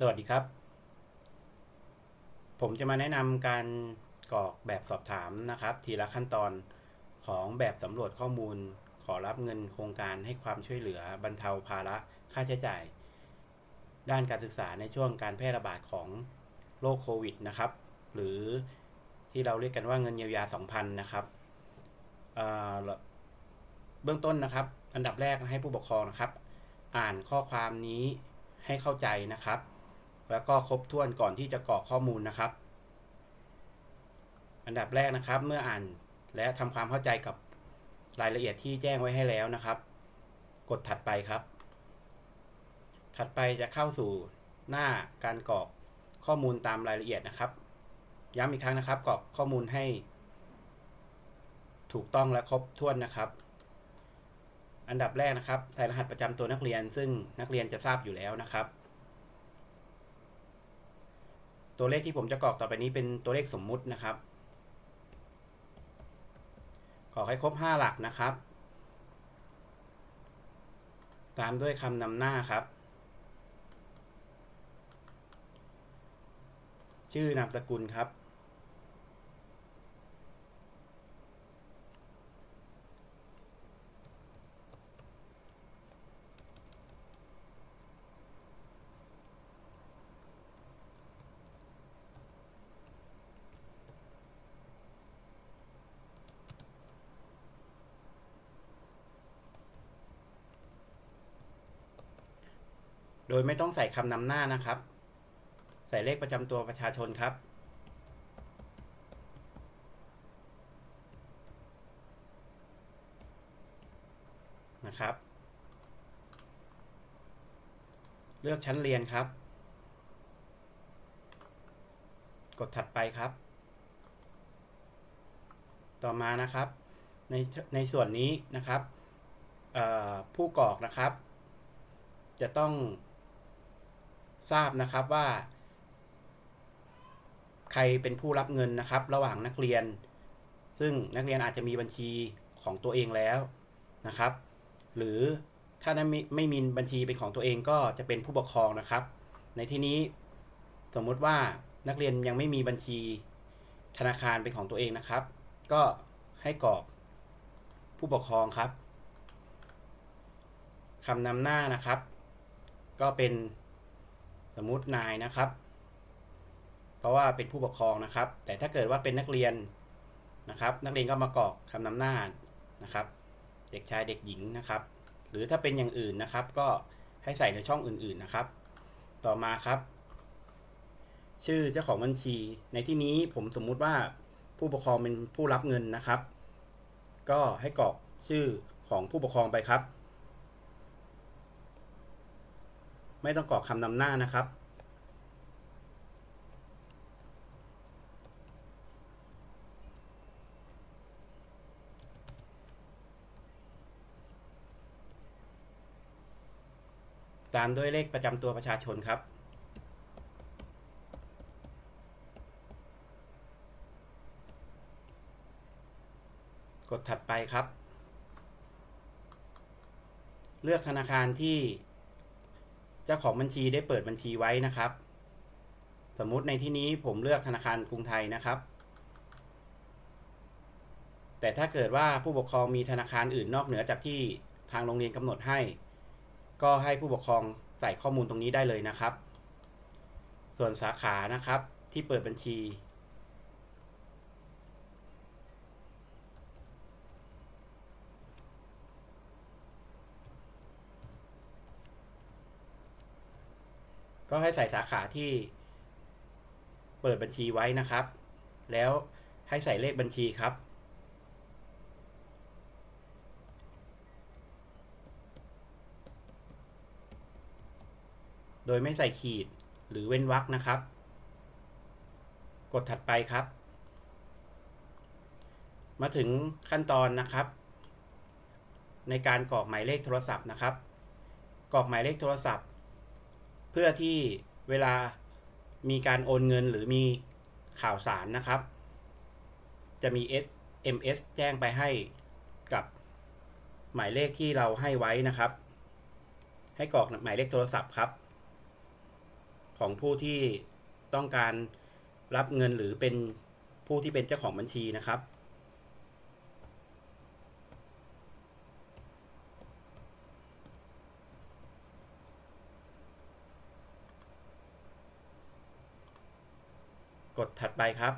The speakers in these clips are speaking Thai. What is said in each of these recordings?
สวัสดีครับ ผมจะมาแนะนำการกรอกแบบสอบถามนะครับ ทีละขั้นตอนของแบบสำรวจข้อมูล ขอรับเงินโครงการให้ความช่วยเหลือบรรเทาภาระค่าใช้จ่าย ด้านการศึกษาในช่วงการแพร่ระบาดของโรคโควิดนะครับ หรือที่เราเรียกกันว่าเงินเยียวยา 2,000 นะครับเเบื้องต้นนะครับ อันดับแรกให้ผู้ปกครองนะครับ อ่านข้อความนี้ให้เข้าใจนะครับ แล้วก็ครบถ้วนก่อนที่จะกรอกข้อมูลนะครับ อันดับแรกนะครับ เมื่ออ่านและทำความเข้าใจกับรายละเอียดที่แจ้งไว้ให้แล้วนะครับ กดถัดไปครับ ถัดไปจะเข้าสู่หน้าการกรอกข้อมูลตามรายละเอียดนะครับ ย้ำอีกครั้งนะครับกรอกข้อมูลให้ ถูกต้องและครบถ้วนนะครับ อันดับแรกนะครับ ใส่รหัสประจำตัวนักเรียน ซึ่งนักเรียนจะทราบอยู่แล้วนะครับ ตัวเลขที่ผมจะกรอกต่อไปนี้เป็นตัวเลขสมมุตินะครับกรอกให้ครบ 5 หลักนะครับ ตามด้วยคำนำหน้าครับ ชื่อนามสกุลครับ โดยไม่ต้องใส่คำนำหน้านะครับ ใส่เลขประจำตัวประชาชนครับ นะครับ เลือกชั้นเรียนครับ กดถัดไปครับ ต่อมานะครับ ในในส่วนนี้นะครับผู้กรอกนะครับ จะต้อง ทราบนะครับว่า ใครเป็นผู้รับเงินนะครับ ระหว่างนักเรียน ซึ่งนักเรียนอาจจะมีบัญชีของตัวเองแล้วนะครับ หรือถ้าไม่ไม่มีบัญชีเป็นของตัวเองก็จะเป็นผู้ปกครองนะครับ ในที่นี้สมมุติว่านักเรียนยังไม่มีบัญชีธนาคารเป็นของตัวเองนะครับ ก็ให้กรอกผู้ปกครองครับคำนำหน้านะครับ ก็เป็น สมมุตินายนะครับ เพราะว่าเป็นผู้ปกครองนะครับ แต่ถ้าเกิดว่าเป็นนักเรียนนะครับ นักเรียนก็มากรอกคำนำหน้านะครับ เด็กชายเด็กหญิงนะครับ หรือถ้าเป็นอย่างอื่นนะครับ ก็ให้ใส่ในช่องอื่นๆนะครับ ต่อมาครับ ชื่อเจ้าของบัญชี ในที่นี้ผมสมมุติว่าผู้ปกครองเป็นผู้รับเงินนะครับ ก็ให้กรอกชื่อของผู้ปกครองไปครับ ไม่ต้องกรอกคำนำหน้านะครับ ตามด้วยเลขประจำตัวประชาชนครับกดถัดไปครับ เลือกธนาคารที่ จ้าของบัญชีได้เปิดบัญชีไว้นะครับ สมมุติในที่นี้ผมเลือกธนาคารกรุงไทยนะครับ แต่ถ้าเกิดว่าผู้ปกครองมีธนาคารอื่นนอกเหนือจากที่ทางโรงเรียนกำหนดให้ ก็ให้ผู้ปกครองใส่ข้อมูลตรงนี้ได้เลยนะครับ ส่วนสาขานะครับที่เปิดบัญชี ก็ให้ใส่สาขาที่เปิดบัญชีไว้นะครับ แล้วให้ใส่เลขบัญชีครับ โดยไม่ใส่ขีดหรือเว้นวรรคนะครับ กดถัดไปครับ มาถึงขั้นตอนนะครับ ในการกรอกหมายเลขโทรศัพท์นะครับ กรอกหมายเลขโทรศัพท์ พื่อที่เวลามีการโอนเงินหรือมีข่าวสารนะครับ จะมี SMS แจ้งไปให้กับหมายเลขที่เราให้ไว้นะครับ ให้กรอกหมายเลขโทรศัพท์ครับ ของผู้ที่ต้องการรับเงินหรือเป็นผู้ที่เป็นเจ้าของบัญชีนะครับ กดถัดไปครับ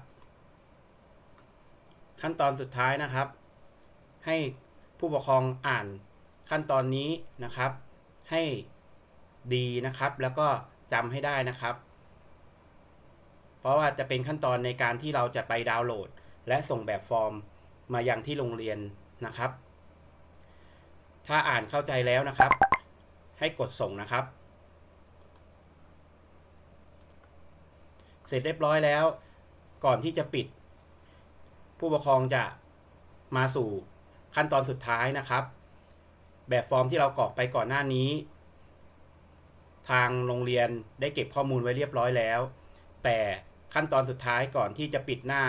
ขั้นตอนสุดท้ายนะครับ ให้ผู้ปกครองอ่านขั้นตอนนี้นะครับ ให้ดีนะครับ แล้วก็จำให้ได้นะครับ เพราะว่าจะเป็นขั้นตอนในการที่เราจะไปดาวน์โหลด และส่งแบบฟอร์มมายังที่โรงเรียนนะครับ ถ้าอ่านเข้าใจแล้วนะครับ ให้กดส่งนะครับ เสร็จเรียบร้อยแล้ว ก่อนที่จะปิด ผู้ปกครองจะมาสู่ขั้นตอนสุดท้ายนะครับ แบบฟอร์มที่เรากรอกไปก่อนหน้านี้ ทางโรงเรียนได้เก็บข้อมูลไว้เรียบร้อยแล้ว แต่ขั้นตอนสุดท้ายก่อนที่จะปิดหน้า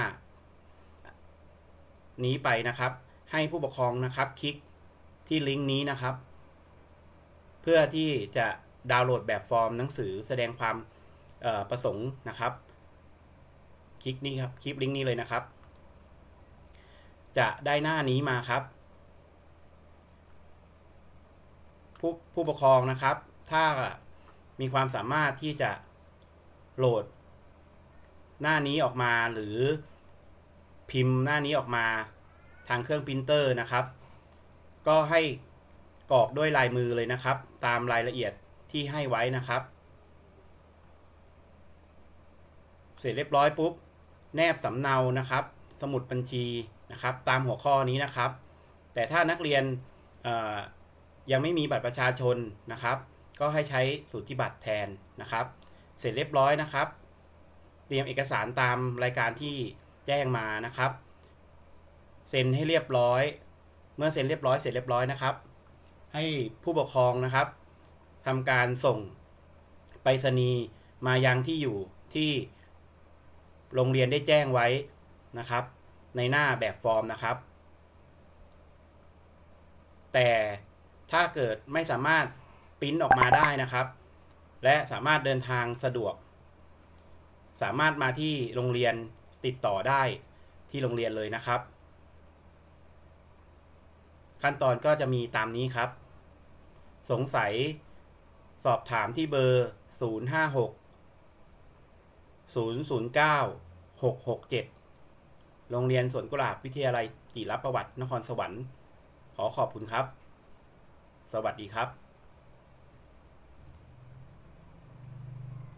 นี้ไปนะครับ ให้ผู้ปกครองนะครับ คลิกที่ลิงก์นี้นะครับ เพื่อที่จะดาวน์โหลดแบบฟอร์มหนังสือแสดงความ ประสงค์นะครับ คลิกนี้ครับคลิปลิงก์นี้เลยนะครับ จะได้หน้านี้มาครับผู้ผู้ปกครองนะครับ ถ้ามีความสามารถที่จะโหลด หน้านี้ออกมาหรือพิมพ์หน้านี้ออกมาทางเครื่องปรินเตอร์นะครับ ก็ให้กรอกด้วยลายมือเลยนะครับ ตามรายละเอียดที่ให้ไว้นะครับ เสร็จเรียบร้อยปุ๊บ แนบสำเนานะครับ สมุดบัญชีนะครับ ตามหัวข้อนี้นะครับ แต่ถ้านักเรียนยังไม่มีบัตรประชาชนนะครับ ก็ให้ใช้สูติบัตรแทนนะครับ เสร็จเรียบร้อยนะครับ เตรียมเอกสารตามรายการที่แจ้งมานะครับเซ็นให้เรียบร้อย เมื่อเซ็นเรียบร้อยเสร็จเรียบร้อยนะครับ ให้ผู้ปกครองนะครับทำการส่งไปรษณีย์มายังที่อยู่ที่ โรงเรียนได้แจ้งไว้นะครับ ในหน้าแบบฟอร์มนะครับ แต่ถ้าเกิดไม่สามารถปริ้นออกมาได้นะครับ และสามารถเดินทางสะดวก สามารถมาที่โรงเรียนติดต่อได้ที่โรงเรียนเลยนะครับ ขั้นตอนก็จะมีตามนี้ครับ สงสัยสอบถามที่เบอร์ 056 009 667 โรงเรียนสวนกุหลาบวิทยาลัยจิรประวัตินครสวรรค์ ขอขอบคุณครับ สวัสดีครับ